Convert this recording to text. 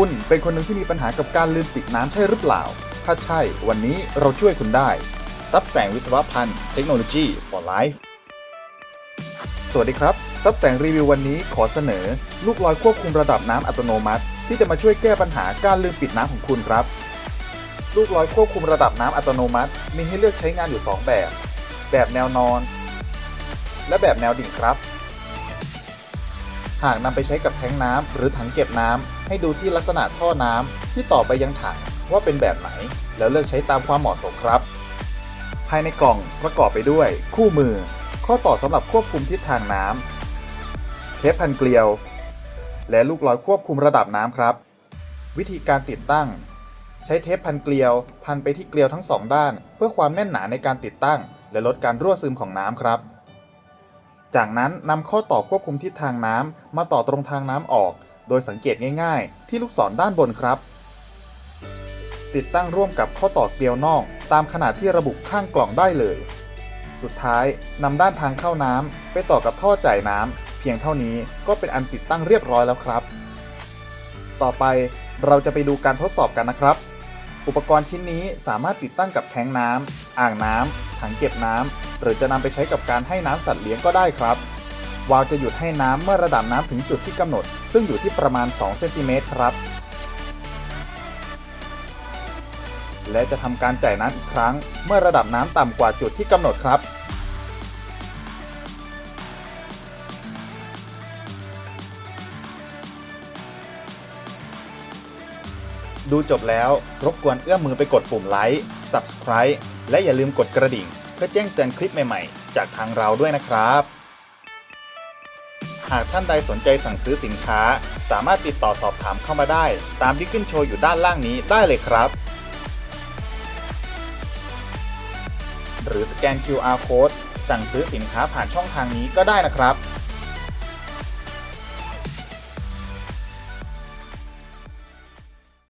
คุณเป็นคนหนึ่งที่มีปัญหากับการลืมปิดน้ำใช่หรือเปล่า ถ้าใช่วันนี้เราช่วยคุณได้ซับแสงวิศวพันธ์เทคโนโลยี for life สวัสดีครับซับแสงรีวิววันนี้ขอเสนอ ลูกลอยควบคุมระดับน้ำอัตโนมัติ ที่จะมาช่วยแก้ปัญหาการลืมปิดน้ำของคุณครับ ลูกลอยควบคุมระดับน้ำอัตโนมัติ มีให้เลือกใช้งานอยู่ 2 แบบ แบบแนวนอน และแบบแนวดิ่งครับ หากนำไปใช้กับแท้งน้ำหรือถังเก็บน้ำ ให้ดูที่ลักษณะท่อน้ำที่ต่อไปยังถังว่าเป็นแบบไหน แล้วเลือกใช้ตามความเหมาะสมครับ ภายในกล่องประกอบไปด้วย คู่มือ ข้อต่อสำหรับควบคุมทิศทางน้ำเทปพันเกลียว และลูกลอยควบคุมระดับน้ำครับ วิธีการติดตั้ง ใช้เทปพันเกลียว พันไปที่เกลียวทั้งสองด้าน เพื่อความแน่นหนาในการติดตั้ง และลดการรั่วซึมของน้ำครับจากนั้นนำข้อต่อควบคุมทิศทางน้ำมาต่อตรงทางน้ำออก โดยสังเกตง่ายๆ ที่ลูกศรด้านบนครับ ติดตั้งร่วมกับข้อต่อเกลียวนอก ตามขนาดที่ระบุข้างกล่องได้เลย สุดท้ายนำด้านทางเข้าน้ำไปต่อกับท่อจ่ายน้ำเพียงเท่านี้ก็เป็นอันติดตั้งเรียบร้อยแล้วครับ ต่อไปเราจะไปดูการทดสอบกันนะครับ อุปกรณ์ชิ้นนี้สามารถติดตั้งกับแทงน้ำอ่างน้ำถังเก็บน้ำหรือจะนำไปใช้กับการให้น้ำสัตว์เลี้ยงก็ได้ครับวาล์วจะหยุดให้น้ำเมื่อระดับน้ำถึงจุดที่กำหนด ซึ่งอยู่ที่ประมาณ2เซนติเมตรครับ และจะทำการจ่ายน้ำอีกครั้ง เมื่อระดับน้ำต่ำกว่าจุดที่กำหนดครับดูจบแล้วรบกวนเอื้อมมือไปกดปุ่มไลค์ Subscribe และอย่าลืมกดกระดิ่ง เพื่อแจ้งเตือนคลิปใหม่ๆ จากทางเราด้วยนะครับากท่านใดสนใจสั่งซื้อสินค้า สามารถติดต่อสอบถามเข้ามาได้ ตามที่ขึ้นโชว์อยู่ด้านล่างนี้ได้เลยครับ หรือสแกน QR Code สั่งซื้อสินค้าผ่านช่องทางนี้ก็ได้นะครับ